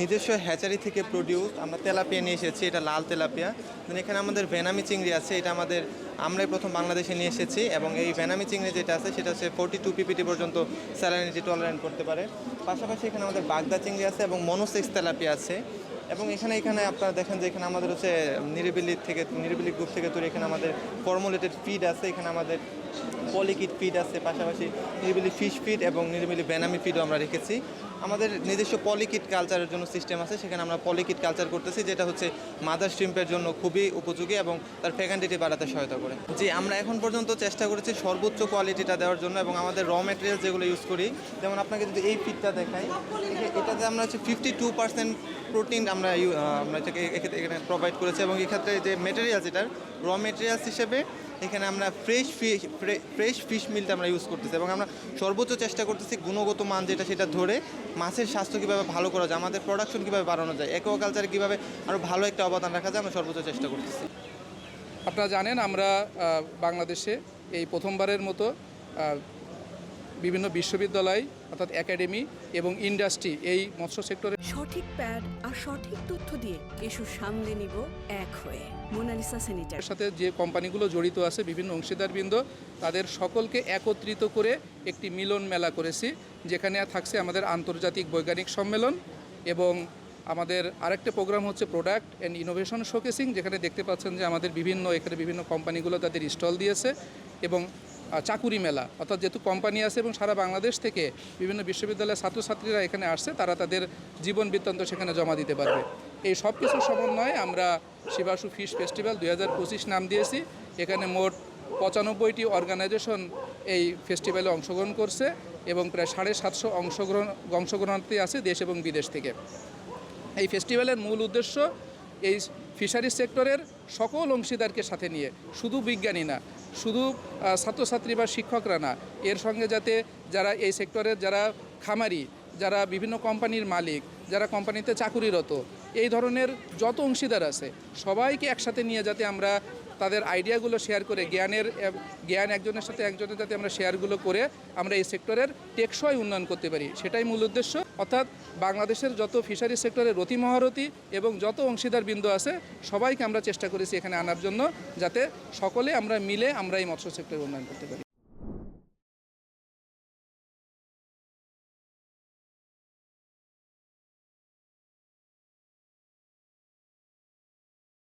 নিজস্ব হ্যাচারি থেকে প্রডিউস আমরা তেলাপিয়া নিয়ে এসেছি, এটা লাল তেলাপিয়া। দেন এখানে আমাদের ভেনামি চিংড়ি আছে, এটা আমাদের আমরাই প্রথম বাংলাদেশে নিয়ে এসেছি এবং এই ভেনামি চিংড়ি যেটা আছে, সেটা হচ্ছে ফোর্টি টু পিপিটি পর্যন্ত স্যালানিটি টলারেন্ট করতে পারে। পাশাপাশি এখানে আমাদের বাগদা চিংড়ি আছে এবং মনোসেক্স তেলাপিয়া আছে। এবং এখানে এখানে আপনারা দেখেন যে এখানে আমাদের হচ্ছে নিরিবিলি থেকে, নিরিবিলি গ্রুপ থেকে তৈরি এখানে আমাদের ফর্মুলেটেড ফিড আছে, এখানে আমাদের পলিকিট ফিড আছে, পাশাপাশি নিরিবিলি ফিশ ফিড এবং নিরিবিলি বেনামি ফিডও আমরা রেখেছি। আমাদের নিজস্ব পলিকিট কালচারের জন্য সিস্টেম আছে, সেখানে আমরা পলিকিট কালচার করতেছি, যেটা হচ্ছে মাদার স্ট্রিম্পের জন্য খুবই উপযোগী এবং তার ফ্যাকান্টিটি বাড়াতে সহায়তা করে। যে আমরা এখন পর্যন্ত চেষ্টা করেছি সর্বোচ্চ কোয়ালিটিটা দেওয়ার জন্য এবং আমাদের র মেটেরিয়াল যেগুলো ইউজ করি, যেমন আপনাকে যদি এই ফিডটা দেখাই এটাতে আমরা হচ্ছে ফিফটি টু পার্সেন্ট প্রোটিন আমরা আমরা এটাকে এখানে প্রোভাইড করেছি এবং এক্ষেত্রে যে মেটেরিয়ালস এটার র মেটেরিয়ালস হিসেবে এখানে আমরা ফ্রেশ ফিশ ফ্রেশ ফিশ মিলটা আমরা ইউজ করতেছি এবং আমরা সর্বোচ্চ চেষ্টা করতেছি গুণগত মান যেটা সেটা ধরে মাছের স্বাস্থ্য কীভাবে ভালো করা যায়, আমাদের প্রোডাকশন কীভাবে বাড়ানো যায় অ্যাকোয়াকালচারে কীভাবে আরও ভালো একটা অবদান রাখা যায় আমরা সর্বোচ্চ চেষ্টা করতেছি। আপনারা জানেন আমরা বাংলাদেশে এই প্রথমবারের মতো বিভিন্ন বিশ্ববিদ্যালয় অর্থাৎ একাডেমি এবং ইন্ডাস্ট্রি এই মৎস্য সেক্টরে সঠিক প্যাড আর সঠিক তথ্য দিয়ে এসব সামলে নিব এক হয়ে। মোনালিসা স্যানিটার সাথে যে কোম্পানিগুলো জড়িত আছে বিভিন্ন অংশীদারবৃন্দ তাদের সকলকে একত্রিত করে একটি মিলন মেলা করেছি যেখানে থাকছে আমাদের আন্তর্জাতিক বৈজ্ঞানিক সম্মেলন এবং আমাদের আরেকটা প্রোগ্রাম হচ্ছে প্রোডাক্ট অ্যান্ড ইনোভেশন শোকেসিং যেখানে দেখতে পাচ্ছেন যে আমাদের বিভিন্ন এখানে বিভিন্ন কোম্পানিগুলো তাদের স্টল দিয়েছে এবং চাকুরি মেলা। অর্থাৎ যেহেতু কোম্পানি আছে এবং সারা বাংলাদেশ থেকে বিভিন্ন বিশ্ববিদ্যালয়ের ছাত্রছাত্রীরা এখানে আসছে, তারা তাদের জীবন বৃত্তান্ত সেখানে জমা দিতে পারবে। এই সব কিছুর সমন্বয়ে আমরা শিবাসু ফিশ ফেস্টিভ্যাল দুই হাজার পঁচিশ নাম দিয়েছি। এখানে মোট পঁচানব্বইটি অর্গানাইজেশন এই ফেস্টিভ্যালে অংশগ্রহণ করছে এবং প্রায় সাড়ে সাতশো অংশগ্রহণ, অংশগ্রহণার্থী আছে দেশ এবং বিদেশ থেকে। এই ফেস্টিভ্যালের মূল উদ্দেশ্য এই ফিশারি সেক্টরের সকল অংশীদারকে সাথে নিয়ে, শুধু বিজ্ঞানী না শুধু ছাত্রছাত্রী বা শিক্ষকরা না, এর সঙ্গে যাতে যারা এই সেক্টরের যারা খামারি, যারা বিভিন্ন কোম্পানির মালিক, যারা কোম্পানিতে চাকুরিরত, এই ধরনের যত অংশীদার আছে, সবাইকে একসাথে নিয়ে যাতে আমরা তাদের আইডিয়াগুলো শেয়ার করে, জ্ঞানের জ্ঞান একজনের সাথে একজনের যাতে আমরা শেয়ারগুলো করে আমরা এই সেক্টরের টেকসই উন্নয়ন করতে পারি। সেটাই মূল উদ্দেশ্য। অর্থাৎ বাংলাদেশের যত ফিশারি সেক্টরের রতি মহারতি এবং যত অংশীদার বিন্দু আছে, সবাইকে আমরা চেষ্টা করেছি এখানে আনার জন্য, যাতে সকলে আমরা মিলে আমরা এই মৎস্য সেক্টরের উন্নয়ন করতে পারি।